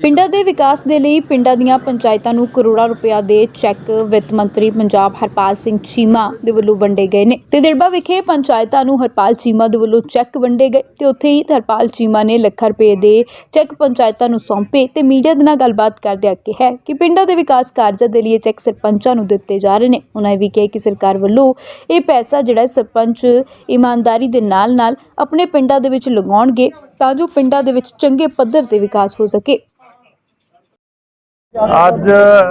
ਪਿੰਡਾਂ ਦੇ ਵਿਕਾਸ ਦੇ ਲਈ ਪਿੰਡਾਂ ਦੀਆਂ ਪੰਚਾਇਤਾਂ ਨੂੰ ਕਰੋੜਾਂ ਰੁਪਇਆ ਦੇ ਚੈੱਕ ਵਿੱਤ ਮੰਤਰੀ ਪੰਜਾਬ ਹਰਪਾਲ ਸਿੰਘ ਚੀਮਾ ਦੇ ਵੱਲੋਂ ਵੰਡੇ ਗਏ ਨੇ। ਤੇ ਦਿੜਬਾ ਵਿਖੇ ਪੰਚਾਇਤਾਂ ਨੂੰ ਹਰਪਾਲ ਚੀਮਾ ਦੇ ਵੱਲੋਂ ਚੈੱਕ ਵੰਡੇ ਗਏ ਤੇ ਉੱਥੇ ਹੀ ਹਰਪਾਲ ਚੀਮਾ ਨੇ ਲੱਖਾਂ ਰੁਪਏ ਦੇ ਚੈੱਕ ਪੰਚਾਇਤਾਂ ਨੂੰ ਸੌਂਪੇ ਤੇ ਮੀਡੀਆ ਦੇ ਨਾਲ ਗੱਲਬਾਤ ਕਰਦਿਆਂ ਕਿਹਾ ਕਿ ਪਿੰਡਾਂ ਦੇ ਵਿਕਾਸ ਕਾਰਜਾਂ ਦੇ ਲਈ ਇਹ ਚੈੱਕ ਸਰਪੰਚਾਂ ਨੂੰ ਦਿੱਤੇ ਜਾ ਰਹੇ ਨੇ। ਉਹਨਾਂ ਇਹ ਵੀ ਕਿਹਾ ਕਿ ਸਰਕਾਰ ਵੱਲੋਂ ਇਹ ਪੈਸਾ ਜਿਹੜਾ ਸਰਪੰਚ ਇਮਾਨਦਾਰੀ ਦੇ ਨਾਲ-ਨਾਲ ਆਪਣੇ ਪਿੰਡਾਂ ਦੇ ਵਿੱਚ ਲਗਾਉਣਗੇ ਤਾਂ ਜੋ ਪਿੰਡਾਂ ਦੇ ਵਿੱਚ ਚੰਗੇ ਪੱਧਰ ਤੇ ਵਿਕਾਸ ਹੋ ਸਕੇ। ਅੱਜ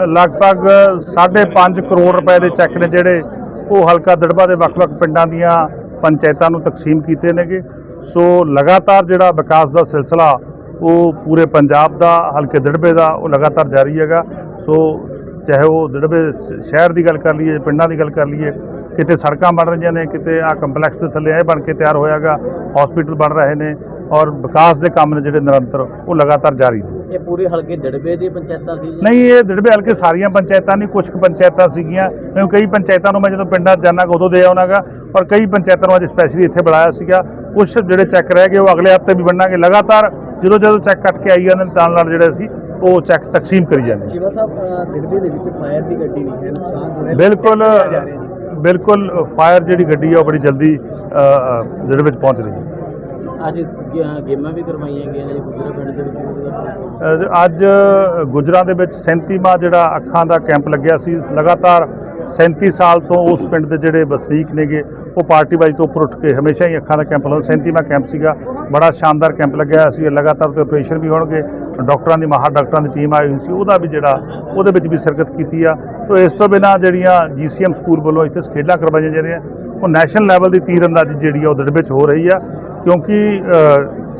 ਲਗਭਗ 5.5 ਕਰੋੜ ਰੁਪਏ ਦੇ ਚੈੱਕ ਨੇ ਜਿਹੜੇ ਉਹ ਹਲਕਾ ਦੜਬਾ ਦੇ ਵੱਖ-ਵੱਖ ਪਿੰਡਾਂ ਦੀਆਂ ਪੰਚਾਇਤਾਂ ਨੂੰ ਤਕਸੀਮ ਕੀਤੇ ਨੇਗੇ। ਸੋ ਲਗਾਤਾਰ ਜਿਹੜਾ ਵਿਕਾਸ ਦਾ ਸਿਲਸਿਲਾ, ਉਹ ਪੂਰੇ ਪੰਜਾਬ ਦਾ, ਹਲਕੇ ਦੜਬੇ ਦਾ, ਉਹ ਲਗਾਤਾਰ ਜਾਰੀ ਹੈਗਾ। ਸੋ ਚਾਹੇ ਉਹ ਦੜਬੇ ਸ਼ਹਿਰ ਦੀ ਗੱਲ ਕਰ ਲਈਏ, ਪਿੰਡਾਂ ਦੀ ਗੱਲ ਕਰ ਲਈਏ, ਕਿਤੇ ਸੜਕਾਂ ਬਣ ਰਹੀਆਂ ਨੇ, ਕਿਤੇ ਆ ਕੰਪਲੈਕਸ ਦੇ ਥੱਲੇ ਇਹ ਬਣ ਕੇ ਤਿਆਰ ਹੋਇਆਗਾ, ਹਸਪੀਟਲ ਬਣ ਰਹੇ ਨੇ, ਔਰ ਵਿਕਾਸ ਦੇ ਕੰਮ ਨੇ ਜਿਹੜੇ ਨਿਰੰਤਰ, ਉਹ ਲਗਾਤਾਰ ਜਾਰੀ ਨੇ। ਇਹ ਪੂਰੇ ਹਲਕੇ ਦੜਬੇ ਦੀ ਪੰਚਾਇਤਾਂ ਸੀ ਨਹੀਂ ਇਹ ਦਿੜਬੇ ਹਲਕੇ ਸਾਰੀਆਂ ਪੰਚਾਇਤਾਂ ਨਹੀਂ ਕੁਝ ਕੁ ਪੰਚਾਇਤਾਂ ਸੀਗੀਆਂ। ਕਿਉਂਕਿ ਕਈ ਪੰਚਾਇਤਾਂ ਨੂੰ ਮੈਂ ਜਦੋਂ ਪਿੰਡਾਂ ਗਾ ਉਦੋਂ ਦੇ ਆਉਣਾਗਾ ਔਰ ਕਈ ਪੰਚਾਇਤਾਂ ਨੂੰ ਅੱਜ ਸਪੈਸ਼ਲੀ ਇੱਥੇ ਬੁਲਾਇਆ ਸੀਗਾ। ਕੁਝ ਜਿਹੜੇ ਚੈੱਕ ਰਹਿ ਗਏ ਉਹ ਅਗਲੇ ਹਫ਼ਤੇ ਵੀ ਵੰਡਾਂਗੇ ਲਗਾਤਾਰ ਜਦੋਂ ਜਦੋਂ ਚੈੱਕ ਕੱਟ ਕੇ ਆਈ ਜਾਂਦੇ ਨੇ ਨਾਲ ਨਾਲ ਜਿਹੜੇ ਅਸੀਂ ਉਹ ਚੈੱਕ ਤਕਸੀਮ ਕਰੀ ਜਾਂਦੇ ਸ਼ਿਵਾ ਸਾਹਿਬ ਦੜਬੇ ਦੇ ਵਿੱਚ ਫਾਇਰ ਦੀ ਗੱਡੀ ਨਹੀਂ ਹੈ ਨੁਕਸਾਨ ਹੋਇਆ ਬਿਲਕੁਲ ਬਿਲਕੁਲ ਫਾਇਰ ਜਿਹੜੀ ਗੱਡੀ ਆ ਉਹ ਬੜੀ ਜਲਦੀ ਜਿਹੜੇ ਵਿੱਚ ਪਹੁੰਚ ਰਹੀ ਹੈ। ਅੱਜ ਗੇਮਾਂ ਵੀ ਕਰਵਾਈਆਂ ਗਈਆਂ ਨੇ, ਗੁਜਰਾ ਪਿੰਡ ਦੇ ਵਿੱਚ ਅੱਜ ਗੁਜਰਾਂ ਦੇ ਵਿੱਚ 37ਵਾਂ ਜਿਹੜਾ ਅੱਖਾਂ ਦਾ ਕੈਂਪ ਲੱਗਿਆ ਸੀ, ਲਗਾਤਾਰ 37 ਸਾਲ ਤੋਂ ਉਸ ਪਿੰਡ ਦੇ ਜਿਹੜੇ ਵਸਨੀਕ ਨੇਗੇ, ਉਹ ਪਾਰਟੀ ਵਾਈਜ਼ ਤੋਂ ਉੱਪਰ ਉੱਠ ਕੇ ਹਮੇਸ਼ਾ ਹੀ ਅੱਖਾਂ ਦਾ ਕੈਂਪ ਲਾਉਂਦੇ 37ਵਾਂ ਕੈਂਪ ਸੀਗਾ। ਬੜਾ ਸ਼ਾਨਦਾਰ ਕੈਂਪ ਲੱਗਿਆ ਸੀ, ਲਗਾਤਾਰ ਤੇ ਆਪਰੇਸ਼ਨ ਵੀ ਹੋਣਗੇ। ਡਾਕਟਰਾਂ ਦੀ ਮਾਹਰ ਡਾਕਟਰਾਂ ਦੀ ਟੀਮ ਆਈ ਹੋਈ ਸੀ, ਉਹਦਾ ਵੀ ਜਿਹੜਾ ਉਹਦੇ ਵਿੱਚ ਵੀ ਸ਼ਿਰਕਤ ਕੀਤੀ ਆ। ਤੋਂ ਇਸ ਤੋਂ ਬਿਨਾਂ ਜਿਹੜੀਆਂ ਜੀਸੀਐਮ ਸਕੂਲ ਵੱਲੋਂ ਇੱਥੇ ਖੇਡਾਂ ਕਰਵਾਈਆਂ ਜਾ ਰਹੀਆਂ, ਉਹ ਨੈਸ਼ਨਲ ਲੈਵਲ ਦੀ ਤੀਰਅੰਦਾਜ਼ੀ ਜਿਹੜੀ ਆ ਉਹ ਦੜਬੇ 'ਚ ਹੋ ਰਹੀ ਆ। ਕਿਉਂਕਿ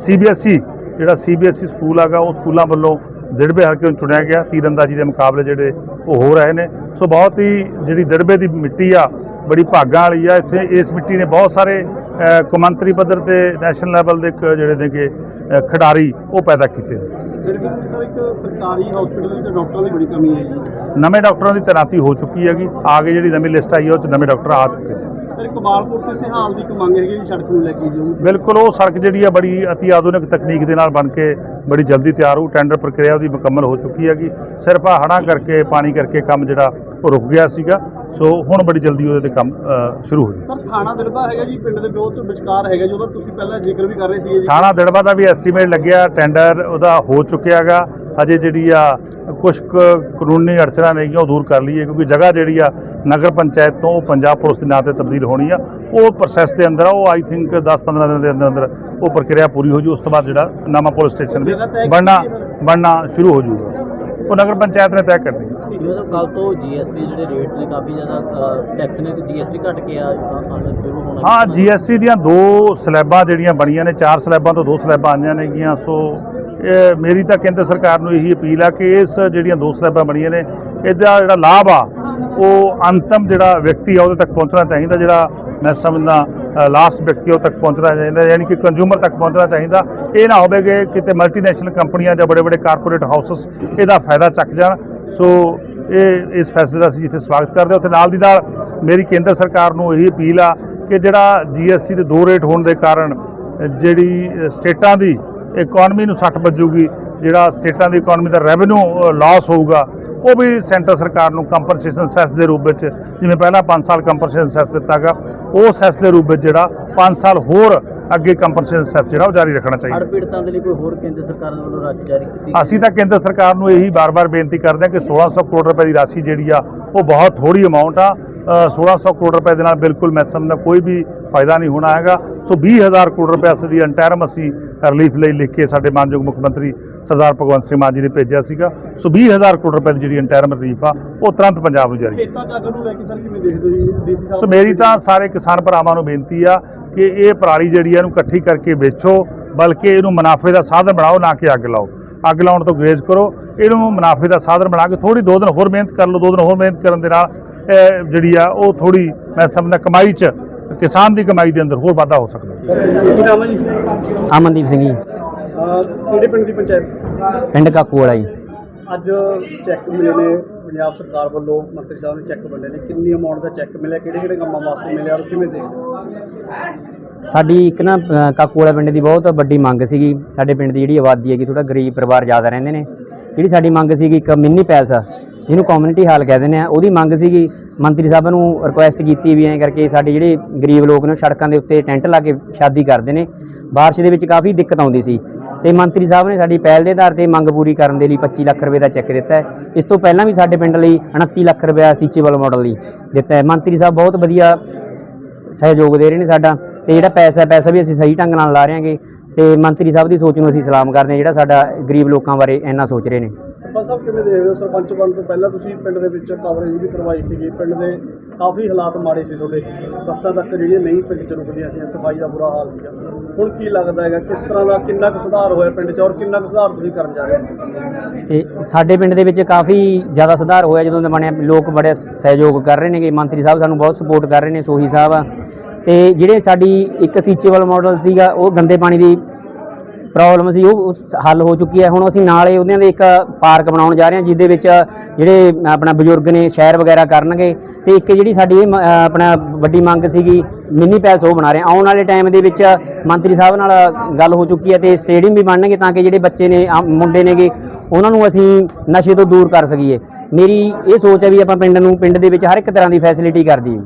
ਸੀਬੀਐਸਈ ਜਿਹੜਾ ਸੀਬੀਐਸਈ ਸਕੂਲ ਹੈਗਾ ਉਹ ਸਕੂਲਾਂ ਵੱਲੋਂ ਦਿੜਬੇ ਹਲਕੇ ਨੂੰ ਚੁਣਿਆ ਗਿਆ ਤੀਰਅੰਦਾਜ਼ੀ ਦੇ ਮੁਕਾਬਲੇ ਜਿਹੜੇ ਉਹ ਹੋ ਰਹੇ ਨੇ। ਸੋ ਬਹੁਤ ਹੀ ਜਿਹੜੀ ਦਿੜਬੇ ਦੀ ਮਿੱਟੀ ਆ ਬੜੀ ਭਾਗਾਂ ਵਾਲੀ ਆ। ਇੱਥੇ ਇਸ ਮਿੱਟੀ ਨੇ ਬਹੁਤ ਸਾਰੇ ਕੌਮਾਂਤਰੀ ਪੱਧਰ ਤੇ ਨੈਸ਼ਨਲ ਲੈਵਲ ਦੇ ਜਿਹੜੇ ਨੇ ਕਿ ਖਿਡਾਰੀ ਉਹ ਪੈਦਾ ਕੀਤੇ ਨੇ। ਦੀ ਨਵੇਂ ਡਾਕਟਰਾਂ ਦੀ ਤੈਨਾਤੀ ਹੋ ਚੁੱਕੀ ਹੈਗੀ। ਆ ਕੇ ਜਿਹੜੀ ਨਵੀਂ ਲਿਸਟ ਆਈ ਹੈ ਉਹ ਚ ਨਵੇਂ ਡਾਕਟਰ ਆ ਚੁੱਕੇ ਨੇ। ਸਰ ਕਮਾਲਪੁਰ ਤੇ ਸਿਹਾਲ ਦੀ ਇੱਕ ਮੰਗ ਹੈਗੀ ਜੀ ਸੜਕ ਨੂੰ ਲੈ ਕੇ ਜਾਊ ਬਿਲਕੁਲ ਉਹ ਸੜਕ ਜਿਹੜੀ ਆ ਬੜੀ ਅਤੀ ਆਧੁਨਿਕ ਤਕਨੀਕ ਦੇ ਨਾਲ ਬਣ ਕੇ ਬੜੀ ਜਲਦੀ ਤਿਆਰ ਹੋਊ ਟੈਂਡਰ ਪ੍ਰਕਿਰਿਆ ਉਹਦੀ ਮੁਕੰਮਲ ਹੋ ਚੁੱਕੀ ਹੈਗੀ। ਸਿਰਫ ਆ ਹੜ੍ਹਾਂ ਕਰਕੇ ਪਾਣੀ ਕਰਕੇ ਕੰਮ ਜਿਹੜਾ ਉਹ ਰੁਕ ਗਿਆ ਸੀਗਾ। ਸੋ ਹੁਣ ਬੜੀ ਜਲਦੀ ਉਹਦੇ ਤੇ ਕੰਮ ਸ਼ੁਰੂ ਹੋ ਜਾਊ ਸਰ ਥਾਣਾ ਦਿਲਬਾ ਹੈਗਾ ਜੀ ਪਿੰਡ ਦੇ ਵਿਚਕਾਰ ਹੈਗਾ ਜੀ ਉਹਦਾ ਤੁਸੀਂ ਪਹਿਲਾਂ ਜ਼ਿਕਰ ਵੀ ਕਰ ਰਹੇ ਸੀਗੇ ਜੀ। ਥਾਣਾ ਦਿੜਬਾ ਦਾ ਵੀ ਐਸਟੀਮੇਟ ਲੱਗਿਆ ਟੈਂਡਰ ਉਹਦਾ ਹੋ ਚੁੱਕਿਆ ਹੈਗਾ। ਅਜੇ ਜਿਹੜੀ ਆ ਕੁਝ ਕੁ ਕਾਨੂੰਨੀ ਅੜਚਣਾ ਨੇਗੀਆਂ ਉਹ ਦੂਰ ਕਰ ਲਈਏ ਕਿਉਂਕਿ ਜਗ੍ਹਾ ਜਿਹੜੀ ਆ ਨਗਰ ਪੰਚਾਇਤ ਤੋਂ ਉਹ ਪੰਜਾਬ ਪੁਲਿਸ ਦੇ ਨਾਂ ਤੇ ਤਬਦੀਲ ਹੋਣੀ ਆ। ਉਹ ਪ੍ਰੋਸੈਸ ਦੇ ਅੰਦਰ ਆ ਉਹ ਆਈ ਥਿੰਕ 10-15 ਦਿਨ ਦੇ ਅੰਦਰ ਅੰਦਰ ਉਹ ਪ੍ਰਕਿਰਿਆ ਪੂਰੀ ਹੋ ਜੂ ਉਸ ਤੋਂ ਬਾਅਦ ਜਿਹੜਾ ਨਵਾਂ ਪੁਲਿਸ ਸਟੇਸ਼ਨ ਵੀ ਬਣਨਾ ਬਣਨਾ ਸ਼ੁਰੂ ਹੋ ਜੂਗਾ। ਉਹ ਨਗਰ ਪੰਚਾਇਤ ਨੇ ਤੈਅ ਕਰਨੀ। ਸਾਹਿਬ ਕੱਲ ਤੋਂ ਜੀਐਸਟੀ ਜਿਹੜੇ ਰੇਟ ਨੇ ਕਾਫੀ ਜ਼ਿਆਦਾ ਟੈਕਸ ਨੇ ਜੀਐਸਟੀ ਘਟ ਕੇ ਆ ਸ਼ੁਰੂ ਹੋਣਾ ਹਾਂ ਜੀਐਸਟੀ ਦੀਆਂ ਦੋ ਸਲੈਬਾਂ ਜਿਹੜੀਆਂ ਬਣੀਆਂ ਨੇ ਚਾਰ ਸਲੈਬਾਂ ਤੋਂ ਦੋ ਸਲੈਬਾਂ ਆਈਆਂ ਨੇਗੀਆਂ ਸੋ ਮੇਰੀ ਤਾਂ ਕੇਂਦਰ ਸਰਕਾਰ ਨੂੰ ਇਹੀ ਅਪੀਲ ਆ ਕਿ ਇਸ ਜਿਹੜੀਆਂ ਦੋ ਸਲੈਬਾਂ ਬਣੀਆਂ ਨੇ, ਇਹਦਾ ਜਿਹੜਾ ਲਾਭ ਆ, ਉਹ ਅੰਤਮ ਜਿਹੜਾ ਵਿਅਕਤੀ ਆ, ਉਹਦੇ ਤੱਕ ਪਹੁੰਚਣਾ ਚਾਹੀਦਾ, ਜਿਹੜਾ ਮੈਂ ਸਮਝਦਾ ਲਾਸਟ ਵਿਅਕਤੀ ਉਹ ਤੱਕ ਪਹੁੰਚਣਾ ਚਾਹੀਦਾ, ਯਾਨੀ ਕਿ ਕੰਜ਼ਿਊਮਰ ਤੱਕ ਪਹੁੰਚਣਾ ਚਾਹੀਦਾ। ਇਹ ਨਾ ਹੋਵੇ ਕਿ ਕਿਤੇ ਮਲਟੀਨੈਸ਼ਨਲ ਕੰਪਨੀਆਂ ਜਾਂ ਬੜੇ ਬੜੇ ਕਾਰਪੋਰੇਟ ਹਾਊਸਸ ਇਹਦਾ ਫਾਇਦਾ ਚੱਕ ਜਾਣ। ਸੋ ਇਹ, ਇਸ ਫੈਸਲੇ ਦਾ ਅਸੀਂ ਜਿੱਥੇ ਸਵਾਗਤ ਕਰਦੇ ਹਾਂ, ਉੱਥੇ ਨਾਲ ਦੀ ਨਾਲ ਮੇਰੀ ਕੇਂਦਰ ਸਰਕਾਰ ਨੂੰ ਇਹੀ ਅਪੀਲ ਆ ਕਿ ਜਿਹੜਾ ਜੀਐਸਟੀ ਦੇ ਦੋ ਰੇਟ ਹੋਣ ਦੇ ਕਾਰਨ ਜਿਹੜੀ ਸਟੇਟਾਂ ਦੀ ਇਕਨੋਮੀ ਨੂੰ ਸੱਟ ਵੱਜੂਗੀ ਜਿਹੜਾ ਸਟੇਟਾਂ ਦੀ ਇਕਨੋਮੀ ਦਾ ਰੈਵਨਿਊ ਲਾਸ ਹੋਊਗਾ ਉਹ ਵੀ ਸੈਂਟਰ ਸਰਕਾਰ ਨੂੰ ਕੰਪਨਸੇਸ਼ਨ ਸੈਸ ਦੇ ਰੂਪ ਵਿੱਚ ਜਿਵੇਂ ਪਹਿਲਾਂ 5 ਸਾਲ ਕੰਪਨਸੇਸ਼ਨ ਸੈਸ ਦਿੱਤਾਗਾ ਉਹ ਸੈਸ ਦੇ ਰੂਪ ਵਿੱਚ ਜਿਹੜਾ 5 ਸਾਲ ਹੋਰ ਅੱਗੇ ਕੰਪਨਸੇਸ਼ਨ ਸੈਸ ਜਿਹੜਾ ਉਹ ਜਾਰੀ ਰੱਖਣਾ ਚਾਹੀਦਾ ਹੜ੍ਹ ਪੀੜਤਾਂ ਦੇ ਲਈ ਕੋਈ ਹੋਰ ਕੇਂਦਰ ਸਰਕਾਰ ਵੱਲੋਂ ਰਾਸ਼ੀ ਜਾਰੀ ਕੀਤੀ? ਅਸੀਂ ਤਾਂ ਕੇਂਦਰ ਸਰਕਾਰ ਨੂੰ ਇਹੀ ਬਾਰ-ਬਾਰ ਬੇਨਤੀ ਕਰਦੇ ਹਾਂ ਕਿ 1600 ਕਰੋੜ ਰੁਪਏ ਦੀ ਰਾਸ਼ੀ ਜਿਹੜੀ ਆ ਉਹ ਬਹੁਤ ਥੋੜੀ ਅਮਾਉਂਟ ਆ 1600 ਕਰੋੜ ਰੁਪਏ ਦੇ ਨਾਲ ਬਿਲਕੁਲ ਮੈਂ ਸਮਝਦਾ ਕੋਈ ਵੀ ਫਾਇਦਾ ਨਹੀਂ ਹੋਣਾ ਹੈਗਾ। ਸੋ 20000 ਕਰੋੜ ਰੁਪਏ ਅਸੀਂ ਅੰਟਰਮ ਅਸੀਂ ਰਿਲੀਫ ਲਈ ਲਿਖ ਕੇ ਸਾਡੇ ਮਾਨਯੋਗ ਮੁੱਖ ਮੰਤਰੀ ਸਰਦਾਰ ਭਗਵੰਤ ਸਿੰਘ ਮਾਨ ਜੀ ਨੇ ਭੇਜਿਆ ਸੀਗਾ। ਸੋ 20000 ਕਰੋੜ ਰੁਪਏ ਦੀ ਜਿਹੜੀ ਅੰਟਰਮ ਰਿਲੀਫ ਆ ਉਹ ਤੁਰੰਤ ਪੰਜਾਬ ਨੂੰ ਜਾਰੀ। ਸੋ ਮੇਰੀ ਤਾਂ ਸਾਰੇ ਕਿਸਾਨ ਭਰਾਵਾਂ ਨੂੰ ਬੇਨਤੀ ਆ ਕਿ ਇਹ ਪਰਾਲੀ ਜਿਹੜੀ ਆ ਇਹਨੂੰ ਇਕੱਠੀ ਕਰਕੇ ਵੇਚੋ ਬਲਕਿ ਇਹਨੂੰ ਮੁਨਾਫੇ ਦਾ ਸਾਧਨ ਬਣਾਓ ਨਾ ਕਿ ਅੱਗ ਲਾਓ। ਅੱਗ ਲਾਉਣ ਤੋਂ ਗੁਰੇਜ਼ ਕਰੋ। ਇਹਨੂੰ ਮੁਨਾਫੇ ਦਾ ਸਾਧਨ ਬਣਾ ਕੇ ਥੋੜੀ ਦੋ ਦਿਨ ਹੋਰ ਮਿਹਨਤ ਕਰ ਲਓ ਦੋ ਦਿਨ ਹੋਰ ਮਿਹਨਤ ਕਰਨ ਦੇ ਨਾਲ ਇਹ ਜਿਹੜੀ ਆ ਉਹ ਥੋੜੀ ਮੈਂ ਸਮਝਦਾ ਕਮਾਈ 'ਚ ਕਿਸਾਨ ਦੀ ਕਮਾਈ ਦੇ ਅੰਦਰ ਹੋਰ ਵਾਧਾ ਹੋ ਸਕਦਾ ਅਮਨਦੀਪ ਸਿੰਘ ਜੀ। ਕਿਹੜੇ ਪਿੰਡ ਦੀ ਪੰਚਾਇਤ? ਪਿੰਡ ਕਾਕੂ ਵਾਲਾ ਜੀ। ਅੱਜ ਚੈੱਕ ਮਿਲੇ ਨੇ ਪੰਜਾਬ ਸਰਕਾਰ ਵੱਲੋਂ ਮੰਤਰੀ ਸਾਹਿਬ ਨੇ ਚੈੱਕ ਵੰਡੇ ਨੇ। ਕਿੰਨੀ ਅਮਾਉਂਟ ਦਾ ਚੈੱਕ ਮਿਲਿਆ ਕਿਹੜੇ ਕਿਹੜੇ ਕੰਮਾਂ ਵਾਸਤੇ ਮਿਲਿਆ ਔਰ ਕਿਵੇਂ ਦੇਖਦੇ ਹੋ? ਸਾਡੀ ਇੱਕ ਨਾ ਅ, ਕਾਕੂ ਵਾਲਾ ਪਿੰਡ ਦੀ ਬਹੁਤ ਵੱਡੀ ਮੰਗ ਸੀਗੀ। ਸਾਡੇ ਪਿੰਡ ਦੀ ਜਿਹੜੀ ਆਬਾਦੀ ਹੈਗੀ ਥੋੜਾ ਗਰੀਬ ਪਰਿਵਾਰ ਜ਼ਿਆਦਾ ਰਹਿੰਦੇ ਨੇ। ਜਿਹੜੀ ਸਾਡੀ ਮੰਗ ਸੀਗੀ ਇੱਕ ਮਿੰਨੀ ਪੈਲਸ ਜਿਹਨੂੰ ਕਮਿਊਨਿਟੀ ਹਾਲ ਕਹਿ ਦਿੰਦੇ ਆ ਉਹਦੀ ਮੰਗ ਸੀਗੀ ਮੰਤਰੀ ਸਾਹਿਬ ਨੂੰ ਰਿਕੁਐਸਟ ਕੀਤੀ ਵੀ ਐਂ ਕਰਕੇ ਸਾਡੇ ਜਿਹੜੇ ਗਰੀਬ ਲੋਕ ਨੇ ਉਹ ਸੜਕਾਂ ਦੇ ਉੱਤੇ ਟੈਂਟ ਲਾ ਕੇ ਸ਼ਾਦੀ ਕਰਦੇ ਨੇ। ਬਾਰਿਸ਼ ਦੇ ਵਿੱਚ ਕਾਫੀ ਦਿੱਕਤ ਆਉਂਦੀ ਸੀ। ਤੇ ਮੰਤਰੀ ਸਾਹਿਬ ਨੇ ਸਾਡੀ ਪਹਿਲ ਦੇ ਆਧਾਰ ਤੇ ਮੰਗ ਪੂਰੀ ਕਰਨ ਦੇ ਲਈ 25 ਲੱਖ ਰੁਪਏ ਦਾ ਚੈੱਕ ਦਿੱਤਾ ਹੈ। ਇਸ ਤੋਂ ਪਹਿਲਾਂ ਵੀ ਸਾਡੇ ਪਿੰਡ ਲਈ 29 ਲੱਖ ਰੁਪਏ ਸੀਚੇਬਲ ਮਾਡਲ ਲਈ ਦਿੱਤਾ ਹੈ। ਮੰਤਰੀ ਸਾਹਿਬ ਬਹੁਤ ਵਧੀਆ ਸਹਿਯੋਗ ਦੇ ਰਹੇ ਨੇ ਸਾਡਾ। ਤੇ ਜਿਹੜਾ ਪੈਸਾ ਪੈਸਾ ਵੀ ਅਸੀਂ ਸਹੀ ਢੰਗ ਨਾਲ ਲਾ ਰਹੇ ਹਾਂਗੇ ਤੇ ਮੰਤਰੀ ਸਾਹਿਬ ਦੀ ਸੋਚ ਨੂੰ ਅਸੀਂ ਸਲਾਮ ਕਰਦੇ ਹਾਂ ਜਿਹੜਾ ਸਾਡਾ ਗਰੀਬ ਲੋਕਾਂ ਬਾਰੇ ਇੰਨਾ ਸੋਚ ਰਹੇ ਨੇ। ਸਰਪੰਚ ਸਾਹਿਬ ਕਿਵੇਂ ਦੇਖਦੇ ਹੋ? ਸਰਪੰਚ ਬਣਨ ਤੋਂ ਪਹਿਲਾਂ ਤੁਸੀਂ ਪਿੰਡ ਦੇ ਵਿੱਚ ਕਵਰੇਜ ਵੀ ਕਰਵਾਈ ਸੀਗੀ। ਪਿੰਡ ਦੇ ਕਾਫੀ ਹਾਲਾਤ ਮਾੜੇ ਸੀ ਤੁਹਾਡੇ। ਬੱਸਾਂ ਤੱਕ ਜਿਹੜੀਆਂ ਨਹੀਂ ਪਿੰਡ 'ਚ ਰੁਕਦੀਆਂ ਸੀ ਸਫ਼ਾਈ ਦਾ ਬੁਰਾ ਹਾਲ ਸੀਗਾ। ਹੁਣ ਕੀ ਲੱਗਦਾ ਹੈਗਾ? ਕਿਸ ਤਰ੍ਹਾਂ ਦਾ ਕਿੰਨਾ ਕੁ ਸੁਧਾਰ ਹੋਇਆ ਪਿੰਡ 'ਚ ਔਰ ਕਿੰਨਾ ਕੁ ਸੁਧਾਰ ਤੁਸੀਂ ਕਰਨ ਜਾ ਰਹੇ ਹੋ? ਤੇ ਸਾਡੇ ਪਿੰਡ ਦੇ ਵਿੱਚ ਕਾਫੀ ਜ਼ਿਆਦਾ ਸੁਧਾਰ ਹੋਇਆ ਜਦੋਂ ਦਾ ਬਣਿਆ ਲੋਕ ਬੜੇ ਸਹਿਯੋਗ ਕਰ ਰਹੇ ਨੇਗੇ। ਮੰਤਰੀ ਸਾਹਿਬ ਸਾਨੂੰ ਬਹੁਤ ਸਪੋਰਟ ਕਰ ਰਹੇ ਨੇ ਸੋਹੀ ਸਾਹਿਬ ਤੇ ਜਿਹੜੇ ਸਾਡੀ ਇੱਕ ਸੀਚੇਬਲ ਮਾਡਲ ਸੀਗਾ, ਉਹ ਗੰਦੇ ਪਾਣੀ ਦੀ ਪ੍ਰੋਬਲਮ ਸੀ, ਉਹ ਹੱਲ ਹੋ ਚੁੱਕੀ ਹੈ। ਹੁਣ ਅਸੀਂ ਨਾਲੇ ਉਹਨਾਂ ਦੇ ਇੱਕ ਪਾਰਕ ਬਣਾਉਣ ਜਾ ਰਹੇ ਹਾਂ, ਜਿਹਦੇ ਵਿੱਚ ਜਿਹੜੇ ਆਪਣਾ ਬਜ਼ੁਰਗ ਨੇ ਸ਼ਹਿਰ ਵਗੈਰਾ ਕਰਨਗੇ। ਤੇ ਇੱਕ ਜਿਹੜੀ ਸਾਡੀ ਇਹ ਮ- ਆਪਣਾ ਵੱਡੀ ਮੰਗ ਸੀਗੀ ਮਿੰਨੀ ਪੈਲਸ ਉਹ ਬਣਾ ਰਹੇ ਆਉਣ ਵਾਲੇ ਟਾਈਮ ਦੇ ਵਿੱਚ ਮੰਤਰੀ ਸਾਹਿਬ ਨਾਲ ਗੱਲ ਹੋ ਚੁੱਕੀ ਹੈ ਤੇ ਸਟੇਡੀਅਮ ਵੀ ਬਣਨਗੇ ਤਾਂ ਕਿ ਜਿਹੜੇ ਬੱਚੇ ਨੇ, ਆਮ ਮੁੰਡੇ ਨੇਗੇ, ਉਹਨਾਂ ਨੂੰ ਅਸੀਂ ਨਸ਼ੇ ਤੋਂ ਦੂਰ ਕਰ ਸਕੀਏ। ਮੇਰੀ ਇਹ ਸੋਚ ਹੈ ਵੀ ਆਪਾਂ ਪਿੰਡ ਨੂੰ, ਪਿੰਡ ਦੇ ਵਿੱਚ ਹਰ ਇੱਕ ਤਰ੍ਹਾਂ ਦੀ ਫੈਸਿਲਿਟੀ ਕਰ ਦਈਏ।